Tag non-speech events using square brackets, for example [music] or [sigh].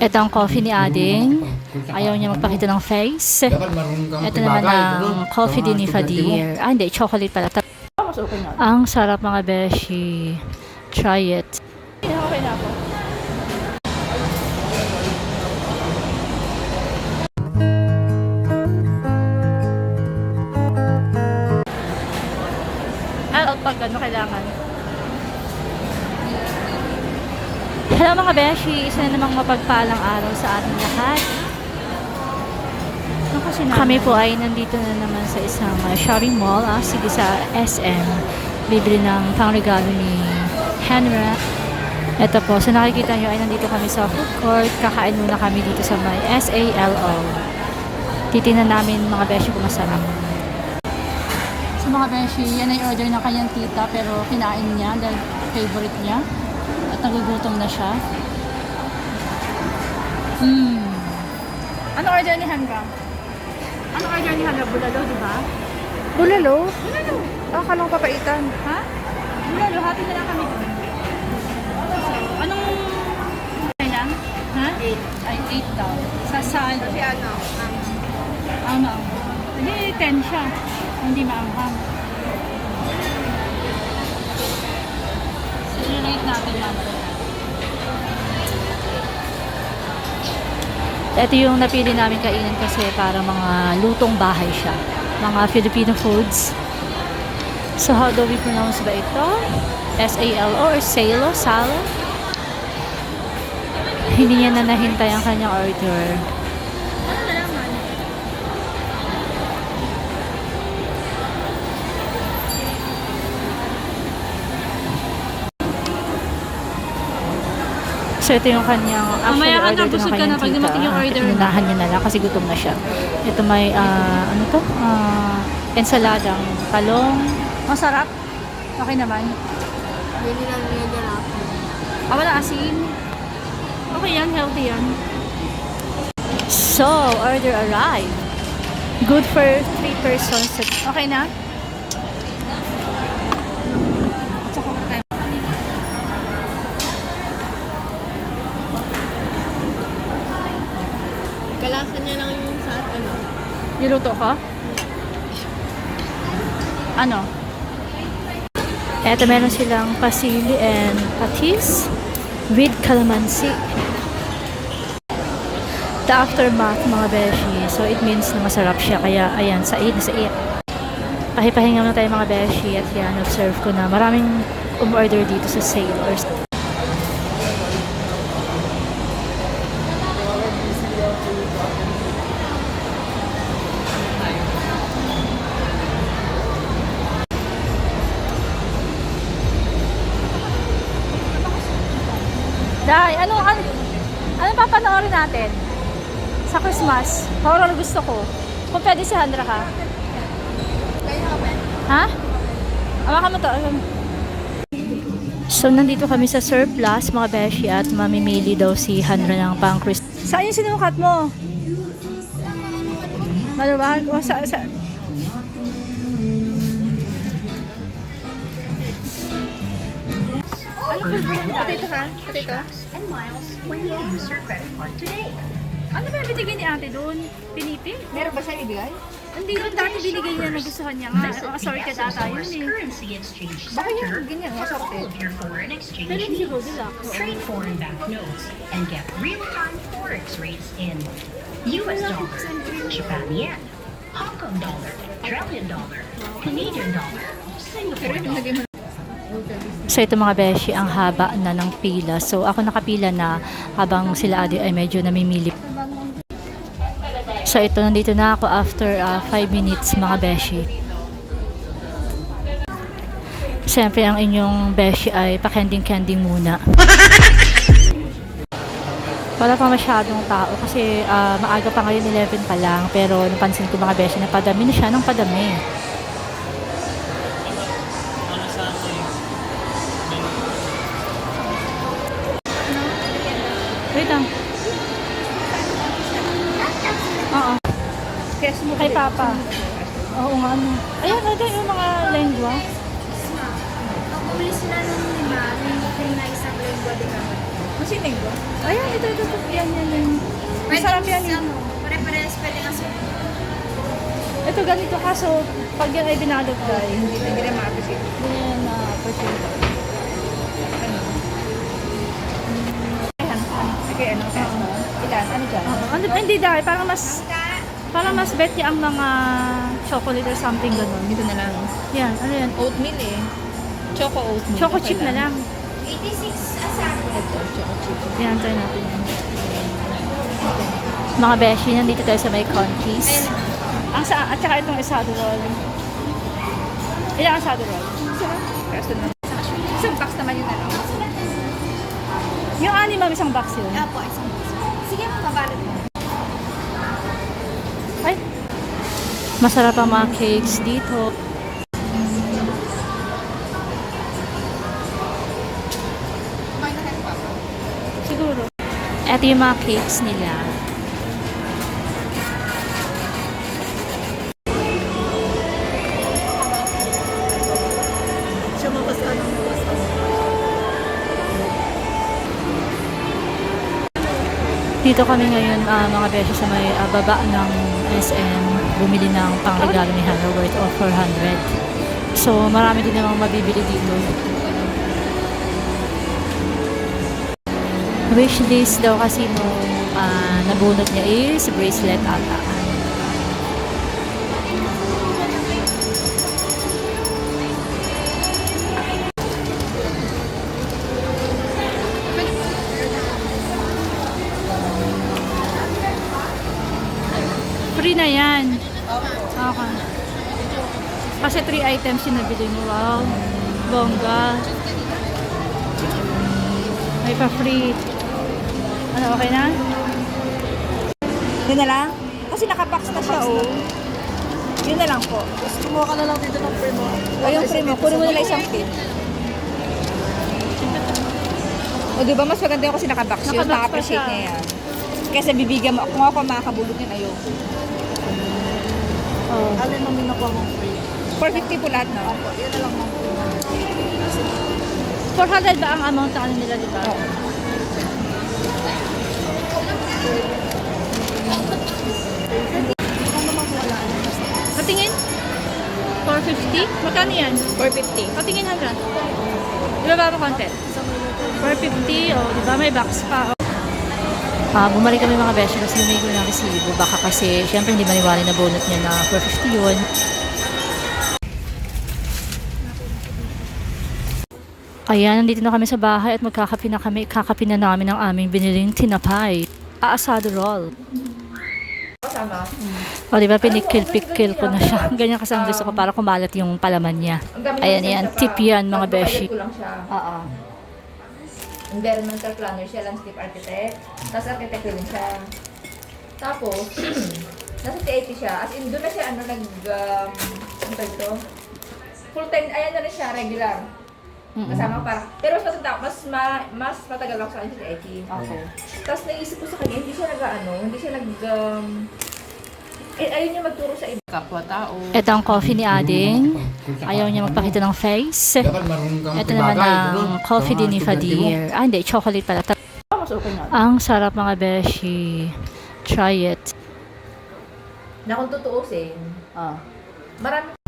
Ito ang coffee ni Ading. Ayaw niya magpakita ng face. Ito naman ang coffee din ni. Fadir. Ah, hindi. Chocolate pala. Na. Ang sarap mga beshi. Try it. Okay na ako. Ah, out pag ano kailangan. Hello mga beshi, isa na namang mapagpalang araw sa ating lahat. Kami po ay nandito na naman sa isang uh, shopping mall, ah, sige sa SM. Bibili ng pangregalo ni Henry. Ito po, so nakikita nyo ay nandito kami sa food court. Kakain muna kami dito sa may SALO. Titingnan namin mga beshi kung masarap. So mga beshi, yan ay order ng kanyang tita pero kinain niya dahil favorite niya. Nagugutom na siya. Hmm. Ano order ni Hanga? Ano order ni Hanga? Bulalo, di ba? Bulalo? Bulalo. Ah, kalong papaitan. Ha? Bulalo, hati na lang kami doon. Anong... Ay lang? Ha? 8. Ay, 8 daw. Sa saan? Kasi ano? Ano? Hindi, 10 siya. Hindi maanghang. Ito yung napili namin kainin kasi para mga lutong bahay siya. Mga Filipino foods. So, how do we pronounce ba ito? S-A-L-O or Salo? Salo? Hindi niya na nahintay ang kanyang order. So, ito yung kanyang actually Mamaya ka na, order din busog ng ka na kanyang pag tita. dumating yung order mo. Inunahan niya na lang kasi gutom na siya. Ito may, ah, ano to? Ah, ensaladang talong. Masarap. Okay naman. Hindi lang nilagyan Ah, wala asin. Okay yan, healthy yan. So, order arrived. Good for three persons. Okay na? Kalasan niya lang yung sa ano. Niluto ka? Ano? Eto, meron silang pasili and patis with calamansi. The aftermath, mga beshi. So, it means na masarap siya. Kaya, ayan, sa 8 sa 8. Pahipahinga na tayo mga beshi. At yan, observe ko na maraming umorder dito sa sale or Dahil, ano, ano, ano papanoorin natin? Sa Christmas? Horror gusto ko. Kung pwede si Handra ka. Ha? Awakan mo to. So, nandito kami sa surplus, mga beshi, at mamimili daw si Handra ng pang Christmas. Saan yung sinukat mo? Maluwag? O, sa, sa, Potato ha? Potato? and miles when you use your today. ano ba binigay ni ate doon? Pinipi? Meron ba siya ibigay? Hindi doon dati binigay niya na gustuhan niya nga. Oh, sorry ka data yun eh. Baka Center ganyan, foreign exchange Pero hindi ko deluxe. Trade foreign banknotes and get real-time forex rates in U.S. dollar, Japan yen, Hong Kong dollar, Australian dollar, Canadian dollar, Singapore dollar. So ito mga beshi, ang haba na ng pila. So ako nakapila na habang sila adi ay medyo namimili. So ito, nandito na ako after 5 minutes mga beshi. Siyempre ang inyong beshi ay pakending-kending muna. [laughs] Wala pa masyadong tao kasi ah, maaga pa ngayon 11 pa lang pero napansin ko mga beshi na padami na siya ng padami. Kaya sumukat. Kay Papa. Oo nga ano. Ayan, ito yung mga lengua. Uli sila nung lima, may na isang lengua din naman. Kasi negro. Ayan, ito, ito, ito. Yan, yan, yan. Masarap yan. eh. Ano, pare-pares pwede sa... Ito ganito kaso, pag yan ay binalot guys, Hindi, hindi na ma-appreciate. hindi yan na appreciate. Ano? Ayan, ano? Sige, ano? ano? Ilan? Ano dyan? Ano, hindi dahil, parang mas, parang mas bet niya ang mga chocolate or something ganun. Dito na lang. Yan, ano yan? Oatmeal eh. Choco oatmeal. Choco chip na lang. 86 asar. Ito, choco chip. Yan, try natin yan. Mga beshi, nandito tayo sa may conkeys. Ayan. Ang sa, at saka itong asado roll. Ilang asado roll? Kaso na. Isang box naman yun ano. Yung anim isang box yun. po, isang box. Sige, mababalot mo. Masarap ang mga cakes dito. Siguro. Ito yung mga cakes nila. Siya mabasta ng mabasta. Dito kami ngayon, ah, mga beses sa may ah, baba ng SM, bumili ng pangregalo ni Hannah worth of 400. So, marami din namang mabibili dito. Wish list daw kasi nung ah, nabunot niya is bracelet ata. Free na yan. Okay. Kasi three items yung nabili mo. Wow. Bongga. May pa-free. Ano, okay na? Yun na lang? Kasi nakabox na siya, oh. Yun na lang po. Kumuha ka na lang dito ng primo. O yung primo, kunin mo nila isang pin. O di ba mas maganda yung kasi nakabox yun, Nakabox pa maka-appreciate siya. niya yan. Kesa bibigyan mo, kung ako makakabulog yun, ayoko. Oh. Alin ang minakuha mong free? 450 po lahat na. Opo, yun na lang mong free. 400 ba ang amount na ano nila, di ba? Oo. Patingin? 450? Magkano yan? 450. Patingin hanggang. Ibaba mo konti. 450, oh, di ba? May box pa. Oh. Ah, bumalik kami mga beshi kasi ko ng resibo. Baka kasi, syempre hindi maniwala na bonus niya na 450 yun. Kaya nandito na kami sa bahay at magkakapi na kami. Kakapi na namin ang aming biniling tinapay. Aasado roll. O, di ba, pinikil-pikil ko na siya. [laughs] Ganyan kasi ang gusto ko para kumalat yung palaman niya. Ayan, yan. Tip yan, mga beshi. Oo. Environmental planner siya, landscape architect. Tapos architect din siya. Tapos, [clears throat] nasa TIT siya. As in, doon na siya, ano, nag, um, ano ito? Full time, ayan na rin siya, regular. Kasama para. Pero mas matanda, mas, ma, mas matagal ako sa kanya sa TIT. Okay. Tapos naisip ko sa kanya, hindi siya nag-ano, hindi siya nag, um, eh, ayun niya magturo sa iba. Kapwa-tao. Ito ang coffee ni Ading. Ayaw niya magpakita ng face. Ito naman ang coffee din ni. Fadir. Ah, hindi. Chocolate pala. na. Ang sarap mga beshi. Try it. Na kung tutuusin, Ah. marami